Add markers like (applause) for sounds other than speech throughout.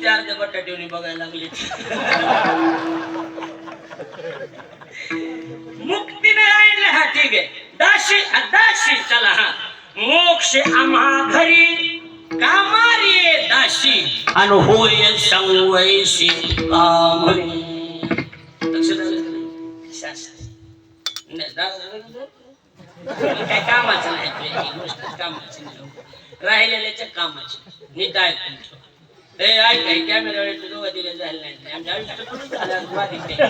नुसते अर्ध्या बटाट्याने बघायला लागले. मुक्ती आणले हा ठीक आहे दाशी दाशी चला. हा मोक्ष आम्हा घरी. कामारी दाशी. आणि होय संवयशी कामरी काय कामाचं नाही कामाचं नाही. राहिलेल्याच्या कामाचे. नीट ऐकून ठेव. ए ऐक ऐक कॅमेरा दोघं दिले झाले नाही. आमच्या आयुष्यात झालं बारीक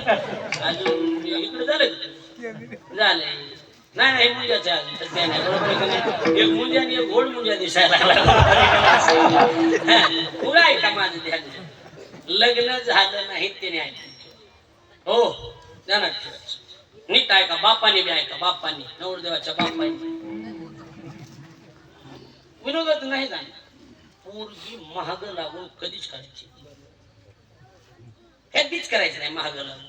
अजून इकडे झालं झालंय. नाही नाही मुंजाचं आहे अजून सध्या नाही बरोबर आहे एक मुंजा आणि एक मुंजा दिसायला लागला. (laughs) पुरा ऐका माझं ध्यान लग्न झालं नाही त्याने ऐकलं हो जाणार नीट ऐका बापानी बी ऐका बापाने नवरदेवाच्या बापाने विनोदात नाही जाणार. पोरगी महाग लागून कधीच करायची कधीच करायची नाही महाग लागून.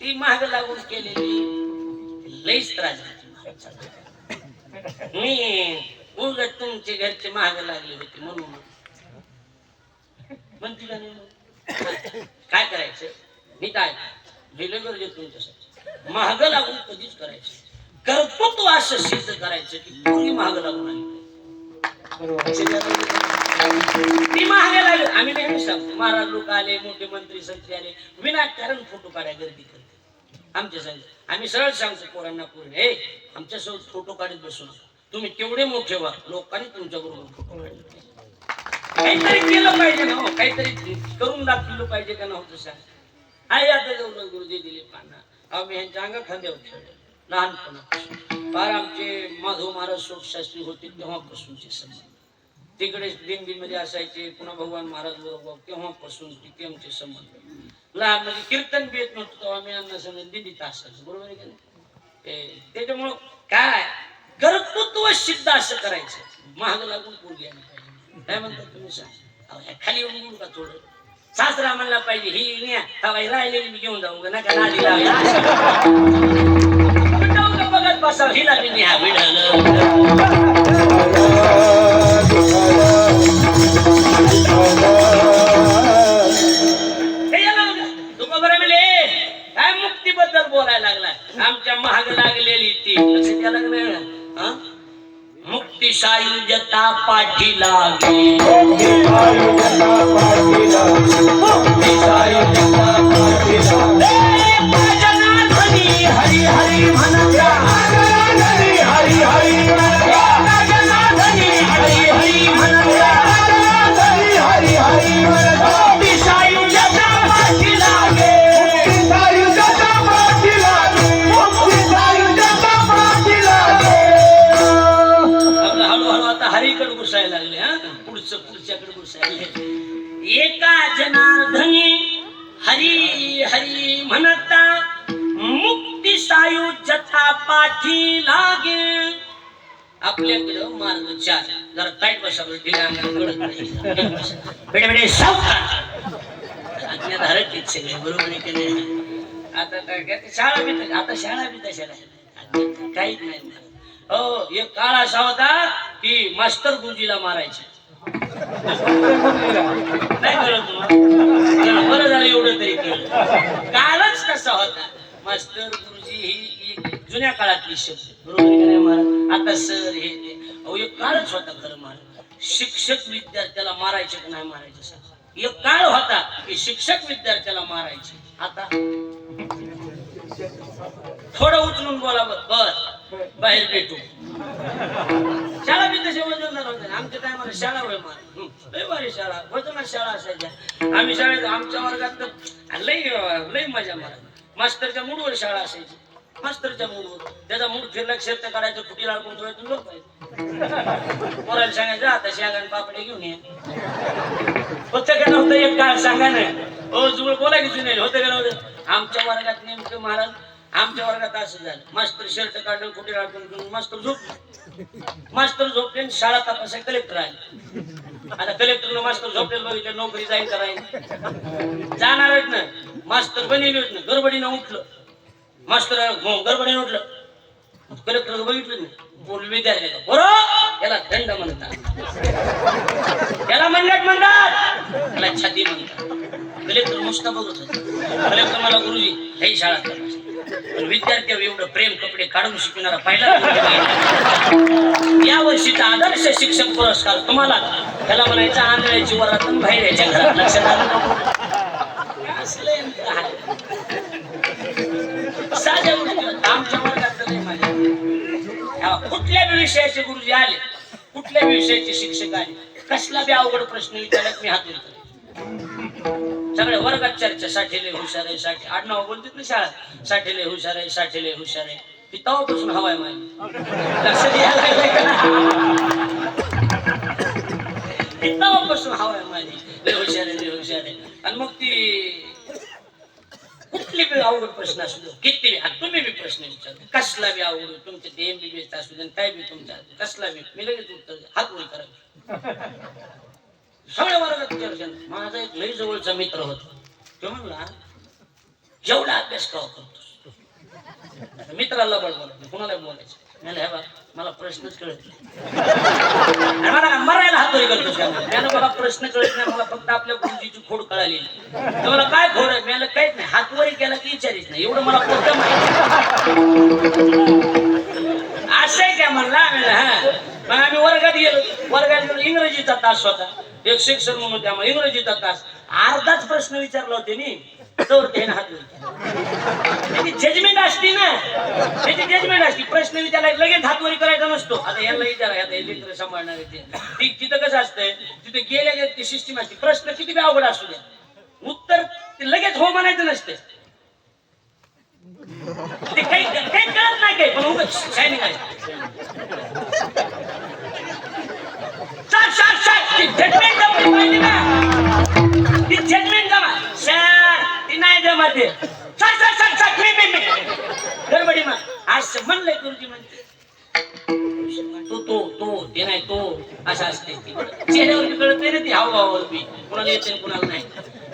ती महाग लागून केलेली लईच त्रास मी उग तुमचे घरचे महाग लागले होते म्हणून. पण तिला नाही काय करायचं? मी काय दिलं गरजेचं तुमच्यासाठी. महाग लागून कधीच करायचं कर्तृत्व असं सिद्ध करायचं की पूर्वी महाग लागून आली. ती महाग लागली आम्ही नेहमी सांगतो महाराज लोक आले मोठे मंत्री संत्री आले. विनाकारण फोटो काढाय गर्दी करते. आमच्या संग आम्ही सरळ सांगतो पोरांना पोरी हे आमच्यासोबत फोटो काढत बसू नका. तुम्ही तेवढे मोठे व्हा लोकांनी तुमच्या बरोबर फोटो काढले. काहीतरी केलं पाहिजे ना हो काहीतरी करून दाखवलं पाहिजे का नव्हतं हो सांग आई आता जाऊन गुरुजी दिले पाना. आम्ही यांच्या अंगा खांद्यावर खेळले लहानपणापासून. फार आमचे माधव महाराज शोकशास्त्री होते तेव्हापासूनचे संबंध. तिकडे दिंडीमध्ये असायचे पुन्हा भगवान महाराज बरोबर तेव्हापासून तिथे आमचे संबंध? लहान म्हणजे कीर्तन बी येत नव्हतं तेव्हा आम्ही अन्न समजा दिंडीत असायचं बरोबर आहे का ते- त्याच्यामुळं काय? कर्तृत्व सिद्ध असं करायचं. महाग लागून पोरगी आली पाहिजे. काय म्हणतात तुम्ही सांग? अहो, खाली येऊन का थोडं? सासरा म्हणला पाहिजे ही न्या हवाई राहिलेली मी घेऊन जाऊ का? नका नादी लावूया बघत बसावं? हिला मी न्या विडलं बोलायला लागला आमच्या महाग लागलेली ती. लक्ष लागलं? मुक्ती सायुजता पाठी लागे ए, भजनाधनी हरी हरी. हळूहळू घुसायला लागले हा? पुढचं पुढच्याकडे घुसायला एका जनार्दनी हरी हरी म्हणता मुक्ती सायू जथा पाठी लागे. आपल्याकडं मार्ग चार जरा टाईट बसा बरं, ढिल्या बेडे बेडे सावकाश आज्ञाधारक आहेत सगळे बरोबर आहे की नाही? आता काय काय शाळा बी आता शाळा बी तशा राहिल्या. काहीच नाही. हो एक काळ असा होता की मास्टर गुरुजीला मारायचे. नाही कळत तुम्हाला? बरं झालं एवढं तरी कळलं. काळच कसा होता. मास्टर गुरुजी ही एक जुन्या काळातली शब्द बरोबर आता सर हे ते. अहो एक काळच होता खरं महाराज. शिक्षक विद्यार्थ्याला मारायचे का नाही मारायचे सर? एक काळ होता की शिक्षक विद्यार्थ्याला मारायचे. आता? थोडं उचलून बोला बस बाहेर भेटू. शाळा बी तसे वजनदार होते आमच्या टायमाला शाळा होय लय भारी शाळा. वजनात शाळा असायच्या. आम्ही शाळेत आमच्या वर्गात तर लय लय मजा मारा मास्तरच्या मूडवर शाळा असायची. मास्तरच्या मूडवर. त्याचा मूड फिरला क्षेत्र काढायचं फुटी लाडून ठेवायचं लोक पोराला सांगायचं आता शागान पापडे घेऊन ये. होत का नव्हतं? एक काळ सांगा ना. हो जुळ बोला की जुने होतं का नव्हतं? आमच्या वर्गात नेमकं महाराज आमच्या वर्गात असं झालं. मास्तर शर्ट काढून कुठे राखून मास्तर झोपले मास्तर झोपले शाळा तपासाय कलेक्टर आहे. आता कलेक्टरनं मास्तर झोपलेलं बघितलं नोकरी जाईल का जाणार आहेत ना. मास्तर बनेल ना. गडबडीनं उठलं. मास्तर गडबडीनं उठलं. कलेक्टर बघितलं ना बोल विद्यार्थ्याला बरोबर याला दंड म्हणतात. याला मंडट म्हणतात. याला छाती म्हणतात. नुसता बघत होता. कलेक्टर मला गुरुजी हे शाळा तपास विद्यार्थ्यावर हो, एवढं प्रेम कपडे काढून शिकणारा पहिला या वर्षीचा आदर्श शिक्षक पुरस्कार तुम्हाला त्याला म्हणायचं आंधळ्याची वरातून बाहेर यायच्या घरात लक्षात आलं साध्या गोष्टी आमच्या वर्गात माझ्या कुठल्या बी विषयाचे गुरुजी आले कुठल्या बी विषयाचे शिक्षक आले कसला बी अवघड प्रश्न विचारत मी हात उचलतो. सगळ्या वर्गात चर्चा साठेले हुशार आहे साठे आडनाव बोलतात ना शाळा. साठेले हुशार आहे साठेले हुशार आहे. ती हवाय माय लक्षात यायला लागलंय का? ती हवाय माझी. लय हुशार आहे लय हुशार आहे. आणि मग ती कुठली बी अवघड प्रश्न असू दे किती बी तुम्ही बी प्रश्न विचारतो कसला बी अवघड तुमचे ते एमबीबीएस असू दे काय बी तुमच्या कसला बी मी लगेच उत्तर हात वर करा. सगळ्या वर्गात चर्चा. माझा एक लई जवळचा मित्र होता. तो म्हणला जेवढा अभ्यास का हो करतोस आता मित्राला बळबळ कुणाला बोलायचं मला मला प्रश्नच कळत नाही. मला मरायला हातोरी करतोस मला प्रश्न कळत नाही मला फक्त आपल्या गुरुजीची खोड कळाली तर मला काय खोड आहे? मला काहीच नाही हातवरी केला की विचारित नाही. एवढं मला पोट माहिती असं आहे का म्हणला म्हणलं? हा. मग आम्ही वर्गात गेलो. वर्गात गेलो इंग्रजीचा तास होता. एक शिक्षक म्हणून त्यामुळे आम्हाला इंग्रजीचा तास. अर्धाच प्रश्न विचारला होते मी. तर ते हात त्याची जजमेंट असते ना. त्याची जजमेंट असते. प्रश्न विचारायला लगेच हातवरी करायचा नसतो. आता याला विचारा आता हे सांभाळणार आहे ते. ती- तिथं कसं असतंय तिथे गेल्या ती सिस्टीम असते. प्रश्न किती बी अवघड असू द्या. उत्तर ते लगेच हो म्हणायचं नसते ते काही काही कळत नाही काही पण उगाच शायनिंग आहे. ती जजमेंट जमली पाहिजे ना ती जजमेंट जमा सर ती नाही जमत आहे. सर सर सर सर मी मी मी. गडबडी मग आज म्हणलंय गुरुजी म्हणते. तो तो तो ते नाही तो. असं असते चेहऱ्यावर बी कळत नाही ती हावभावावर बी कुणाला येते कुणाला नाही.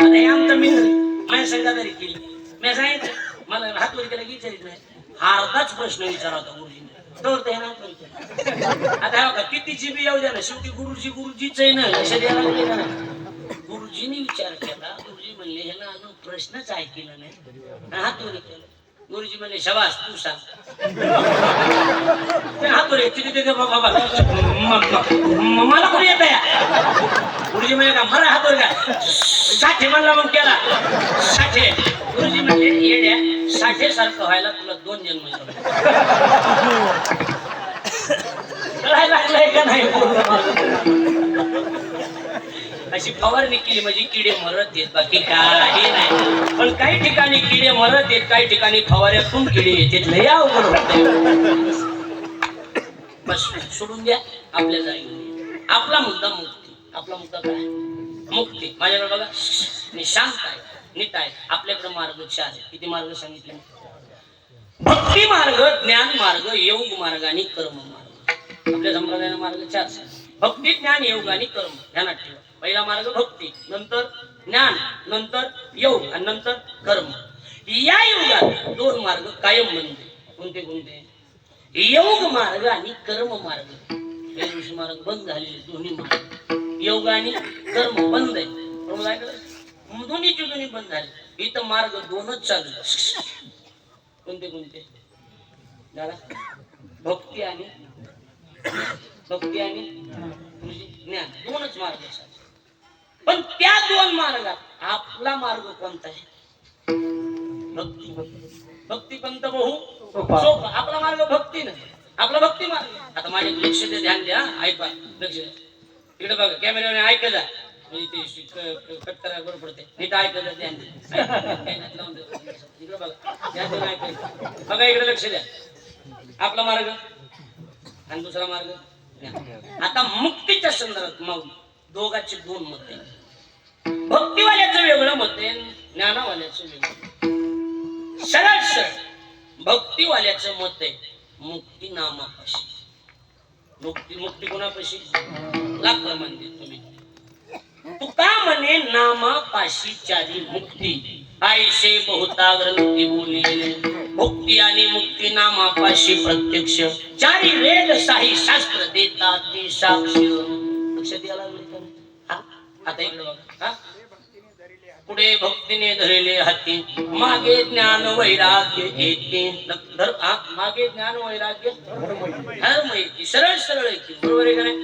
आता हे आमचा मित्र माझ्या संघादारी केली. मी सांगितलं मला हात केला की विचारित नाही. अर्धाच प्रश्न विचारा होता गुरुजीने. आता हा किती जीबी येऊ द्या ना शेवटी गुरुजी गुरुजीच आहे ना लक्षात यायला लागले गुरुजीने विचार केला गुरुजी म्हणले ह्याला अजून प्रश्नच ऐकला नाही. हा हात केला गुरुजी म्हणले शबास तू सांग. हा तो वर तिथे बाबा मला कोणी येत या? गुरुजी म्हणे का मरा हातो वर का साठे म्हणला मग केला साठे. गुरुजी म्हणजे येड्या साठे सारखं व्हायला तुला दोन जन्म लागलाय का नाही? अशी फवारणी केली म्हणजे किडे मरत येत बाकी काही नाही. पण काही ठिकाणी किडे मरत येत काही ठिकाणी फवाऱ्यातून किडे येतात लय अवघड होत. बस सोडून द्या. आपल्या जागी आपला मुद्दा मुक्ती. आपला मुद्दा काय? मुक्ती. माझ्याकडे बघा मी शांत आहे. नीट आहे. आपल्याकडे मार्ग चार आहे. किती मार्ग सांगितले? भक्ती मार्ग ज्ञान मार्ग योग मार्ग आणि कर्म मार्ग. आपल्या संप्रदायाने मार्ग चार भक्ती ज्ञान योग आणि कर्म. ध्यानात ठेवा. पहिला मार्ग भक्ती नंतर ज्ञान नंतर योग आणि नंतर कर्म. या युगात दोन मार्ग कायम बनते कोणते कोणते? योग मार्ग आणि कर्म मार्ग. मार्ग बंद झालेले दोन्ही मार्ग. योग आणि कर्म बंद आहे दोन्ही बंद झाले. इथं मार्ग दोनच चालू. कोणते कोणते? दादा? भक्ती आणि भक्ती आणि ज्ञान. दोनच मार्ग. पण त्या दोन मार्गात आपला मार्ग कोणता आहे? भक्ती भक्ती. पंत बहु आपला मार्ग भक्ती नाही. आपला भक्ती मार्ग. आता माझ्या लक्ष ध्यान द्या. ऐका. लक्ष द्या. इकडे बघा. कॅमेऱ्याने ऐका जा कट करायला बरं पडते नीट ध्यान नाही, लावून इकडे बघा. ध्यान बघा इकडे लक्ष द्या. आपला मार्ग. आणि दुसरा मार्ग. आता मुक्तीच्या संदर्भात मग दोघांचे दोन मत. आहे भक्तीवाल्याचं वेगळं मत आहे ज्ञानावाल्याचं वेगळं सरळ सरळ. भक्तीवाल्याचं मत आहे मुक्ती नामापाशी मुक्ती मुक्ती कोणापाशी? लाख प्रमाण देत तुम्ही तुका म्हणे नामापाशी चारी मुक्ती. आयशे बहुता ग्रंथी बोली मुक्ती आणि मुक्ती नामापाशी प्रत्यक्ष. चारी वेद साही शास्त्र देतात ती साक्ष आता इकडे बघा. पुढे भक्तीने धरले हाती. मागे ज्ञान वैराग्य येते. मागे ज्ञान वैराग्य धर्म येते सरळ सरळ येते. बरोबर आहे का नाही?